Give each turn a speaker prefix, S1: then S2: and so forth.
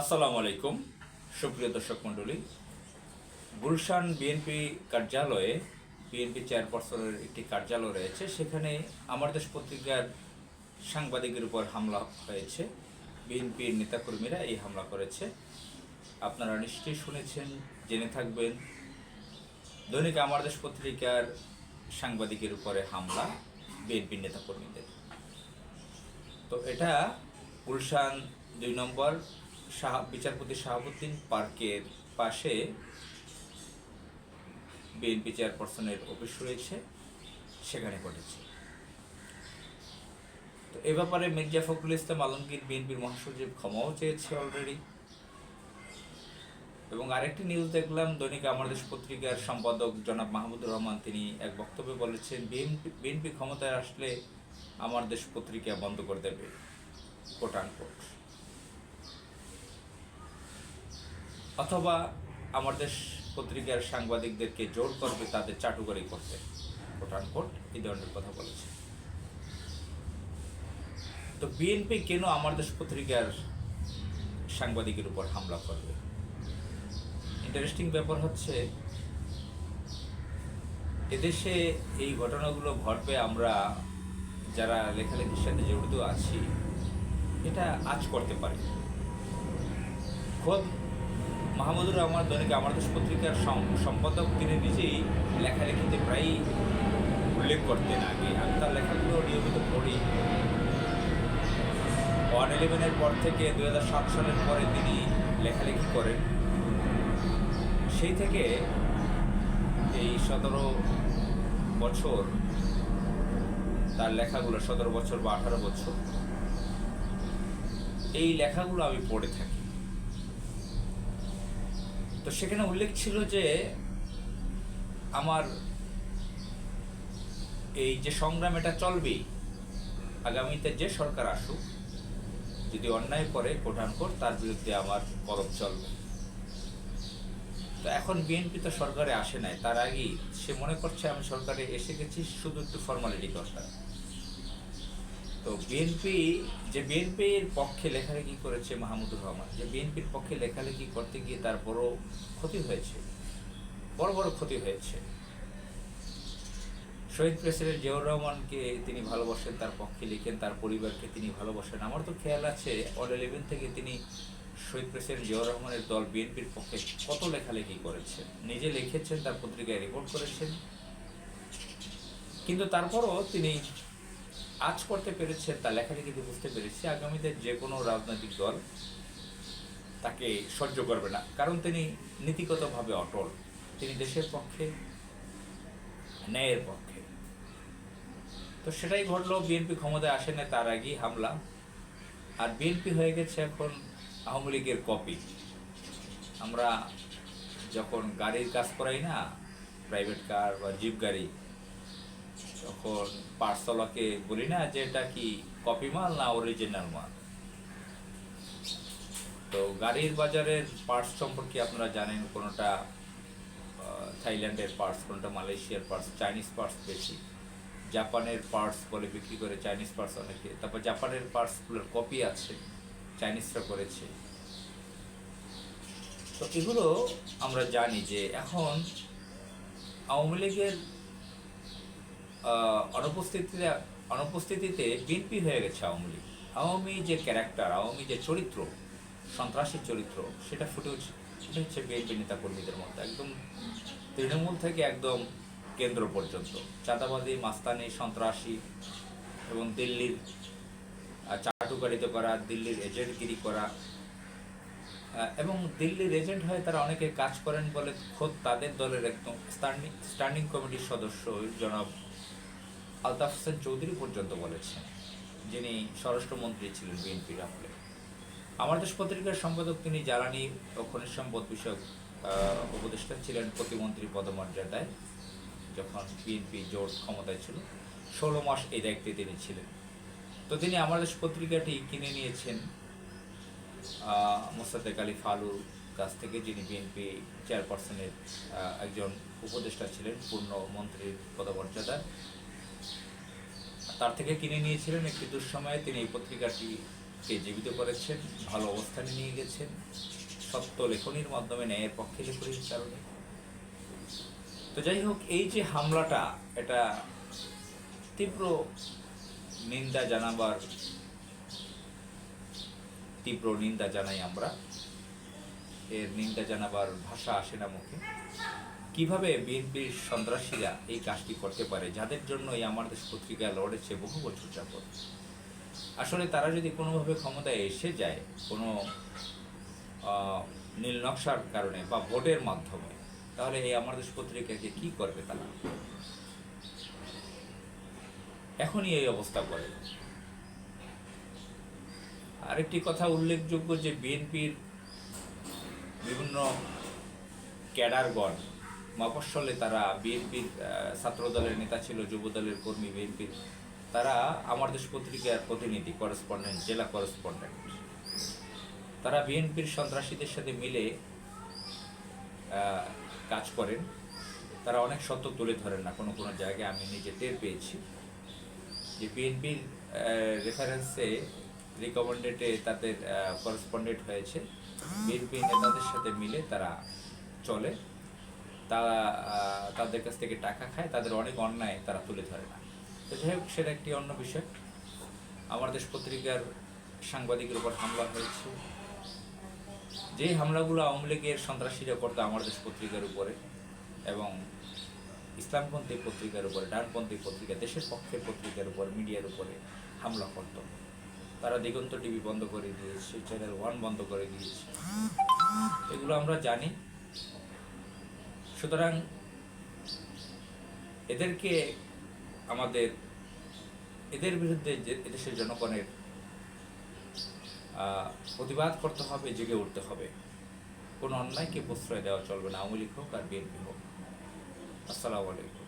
S1: আসসালামু আলাইকুম, সুপ্রিয় দর্শক মণ্ডলী। গুলশান বিএনপি কার্যালয়ে বিএনপি চেয়ারপারসনের একটি কার্যালয় রয়েছে। সেখানে আমার দেশ পত্রিকার সাংবাদিকের উপর হামলা হয়েছে। বিএনপির নেতাকর্মীরা এই হামলা করেছে। আপনারা নিশ্চয়ই শুনেছেন, জেনে থাকবেন। দৈনিক আমার দেশ পত্রিকার সাংবাদিকের উপরে হামলা বিএনপির নেতাকর্মীদের। তো এটা গুলশান দুই নম্বর শাহ, বিচারপতি শাহাবুদ্দিন পার্কের পাশে বিএনপি চেয়ারপারসনের অফিস রয়েছে, সেখানে ঘটেছে। তো এ ব্যাপারে মির্জা ফখরুল ইসলাম আলমগীর বিএনপির মহাসচিব ক্ষমাও চেয়েছে অলরেডি এবং আরেকটি নিউজ দেখলাম, দৈনিক আমার দেশ পত্রিকার সম্পাদক জনাব মাহমুদুর রহমান, তিনি এক বক্তব্যে বলেছেন, বিএনপি বিএনপি ক্ষমতায় আসলে আমার দেশ পত্রিকা বন্ধ করে দেবে কোট আনকোট অথবা আমার দেশ পত্রিকার সাংবাদিকদেরকে জোর করবে তাদের চাটুকারি করতে। কোট এই ধরনের কথা বলেছে। তো বিএনপি কেন আমার দেশ পত্রিকার সাংবাদিকের উপর হামলা করবে? ইন্টারেস্টিং ব্যাপার হচ্ছে, এদেশে এই ঘটনাগুলো ঘটবে আমরা যারা লেখালেখির সাথে জড়িত আছি, এটা আজ করতে পারি। খোদ মাহমুদুর রহমান দৈনিক আমার দেশ পত্রিকার সম্পাদক, তিনি নিজেই লেখালেখিতে প্রায়ই উল্লেখ করতেন আগে। আমি তার লেখাগুলো নিয়মিত পড়ি। ওয়ান ইলেভেনের পর থেকে দু সালের পরে তিনি লেখালেখি করেন। সেই থেকে এই সতেরো বছর তার লেখাগুলো, সতেরো বছর বা আঠারো বছর, এই লেখাগুলো আমি পড়ে থাকি। তো সেখানে উল্লেখ ছিল যে আমার এই যে সংগ্রাম, এটা চলবেই। আগামীতে যে সরকার আসুক, যদি অন্যায় করে কোঠানকোট, তার বিরুদ্ধে আমার পরব চলবে। তো এখন বিএনপি তো সরকারে আসে নাই, তার আগেই সে মনে করছে আমি সরকারে এসে গেছি, শুধু একটু ফর্মালিটি দরকার। তো বিএনপি যে বিএনপির পক্ষে লেখালেখি করেছে মাহমুদুর রহমান, যে বিএনপির পক্ষে লেখালেখি করতে গিয়ে তার বড় ক্ষতি হয়েছে, বড় বড় ক্ষতি হয়েছে। শহীদ প্রেসিডেন্ট জিয়াউর রহমানকে তিনি ভালোবাসেন, তার পক্ষে লিখেন, তার পরিবারকে তিনি ভালোবাসেন। আমার তো খেয়াল আছে অল ইলেভেন থেকে তিনি শহীদ প্রেসিডেন্ট জিয়াউর রহমানের দল বিএনপির পক্ষে কত লেখালেখি করেছেন। নিজে লিখেছেন, তার পত্রিকায় রিপোর্ট করেছেন। কিন্তু তারপরও তিনি আজ করতে পেরেছেন তার লেখালেখিতে বুঝতে পেরেছি আগামীতে যে কোনো রাজনৈতিক দল তাকে সহ্য করবে না। কারণ তিনি নীতিগতভাবে অটল। তিনি দেশের পক্ষে, ন্যায়ের পক্ষে। তো সেটাই ঘটলো বিএনপি ক্ষমতায় আসে না তার আগেই হামলা। আর বিএনপি হয়ে গেছে এখন আওয়ামী লীগের কপি। আমরা যখন গাড়ির কাজ করাই না প্রাইভেট কার বা জিপ গাড়ি তখন পার্সলাকে বলি না যে এটা কি কপি মাল না অরিজিনাল মাল? তো গাড়ির বাজারের পার্টস সম্পর্কে আপনারা জানেন কোনোটা থাইল্যান্ডের পার্টস কোনটা মালয়েশিয়ার পার্টস চাইনিজ পার্টস বেশি। জাপানের পার্টস বলে বিক্রি করে চাইনিজ পার্টস অনেকে। তারপর জাপানের পার্টসগুলোর কপি আছে চাইনিজরা করেছে। তো এগুলো আমরা জানি যে এখন আওয়ামী লীগের অনুপস্থিতিতে অনুপস্থিতিতে বিএনপি হয়ে গেছে আওয়ামী লীগ। আওয়ামী যে ক্যারেক্টার, আওয়ামী যে চরিত্র, সন্ত্রাসী চরিত্র, সেটা ফুটে উঠছে। সেটা হচ্ছে বিএনপি নেতা কর্মীদের মধ্যে, একদম তৃণমূল থেকে একদম কেন্দ্র পর্যন্ত। চাঁদাবাদী মাস্তানি, সন্ত্রাসী এবং দিল্লির চাটুকারিত করা, দিল্লির এজেন্টগিরি করা। এবং দিল্লির এজেন্ট হয়ে তারা অনেকে কাজ করেন বলে খোদ তাদের দলের একদম স্ট্যান্ডিং স্ট্যান্ডিং কমিটির সদস্য জনাব আলতাফ হোসেন চৌধুরী পর্যন্ত বলেছেন যিনি স্বরাষ্ট্রমন্ত্রী ছিলেন বিএনপির আমলে। আমার দেশ পত্রিকার সম্পাদক তিনি জ্বালানি ও খনিজ সম্পদ বিষয়ক উপদেষ্টা ছিলেন প্রতিমন্ত্রী পদমর্যাদায়, যখন বিএনপি জোট ক্ষমতায় ছিল। ষোলো মাস এই দায়িত্বে তিনি ছিলেন। তো তিনি আমার দেশ পত্রিকাটি কিনে নিয়েছেন মোস্তাদেক আলী ফালুর কাছ থেকে, যিনি বিএনপি চেয়ারপারসনের একজন উপদেষ্টা ছিলেন, পূর্ণ মন্ত্রীর পদমর্যাদায়। তার থেকে কিনে নিয়েছিলেন একটি দুঃসময়ে। তিনি এই পত্রিকাটি কে জীবিত করেছেন, ভালো অবস্থানে নিয়ে গেছেন। সত্য লেখনির মাধ্যমে ন্যায়ের পক্ষে লেখনির কারণে। তো যাই হোক, এই যে হামলাটা, এটা তীব্র নিন্দা জানাবার, তীব্র নিন্দা জানাই আমরা। এর নিন্দা জানাবার ভাষা আসে না মুখে। কীভাবে বিএনপির সন্ত্রাসীরা এই কাজটি করতে পারে? যাদের জন্য এই আমার দেশ পত্রিকা লড়েছে বহু বছর যাবত আসলে তারা যদি কোনোভাবে ক্ষমতায় এসে যায় কোনো আহ, নীল নকশার কারণে বা ভোটের মাধ্যমে তাহলে এই আমার দেশ পত্রিকাকে কি করবে তারা? এখনই এই অবস্থা করে। আরেকটি কথা উল্লেখযোগ্য যে বিএনপির বিভিন্ন ক্যাডারগণ মফস্বলে তারা বিএনপির ছাত্র দলের নেতা ছিল যুব দলের কর্মী বিএনপির তারা আমার দেশ পত্রিকার প্রতিনিধি করেসপন্ডেন্ট জেলা করেসপন্ডেন্ট তারা বিএনপির সন্ত্রাসীদের সাথে মিলে কাজ করেন। তারা অনেক সত্য তুলে ধরেন না, কোনো কোনো জায়গায় আমি নিজে টের পেয়েছি। যে বিএনপির রেফারেন্সে রিকমেন্ডেডে তাদের করেসপন্ডেন্ট হয়েছে। বিএনপি নেতাদের সাথে মিলে তারা চলে। তারা তাদের কাছ থেকে টাকা খায়, তাদের অনেক অন্যায় তারা তুলে ধরে না। তো যাই হোক, সেটা একটি অন্য বিষয়। আমার দেশ পত্রিকার সাংবাদিকের উপর হামলা হয়েছে। যে হামলাগুলো আওয়ামী লীগের সন্ত্রাসীরা করতো আমার দেশ পত্রিকার উপরে এবং ইসলামপন্থী পত্রিকার উপরে, ডানপন্থী পত্রিকা, দেশের পক্ষের পত্রিকার উপর, মিডিয়ার উপরে হামলা করত। তারা দিগন্ত টিভি বন্ধ করে দিয়েছে, চ্যানেল ওয়ান বন্ধ করে দিয়েছে। এগুলো আমরা জানি। সুতরাং এদেরকে আমাদের, এদের বিরুদ্ধে যে এদেশের জনগণের প্রতিবাদ করতে হবে, জেগে উঠতে হবে। কোনো অন্যায়কে প্রশ্রয় দেওয়া চলবে না, আওয়ামী লীগ হোক আর বিএনপি হোক। আসসালামু আলাইকুম।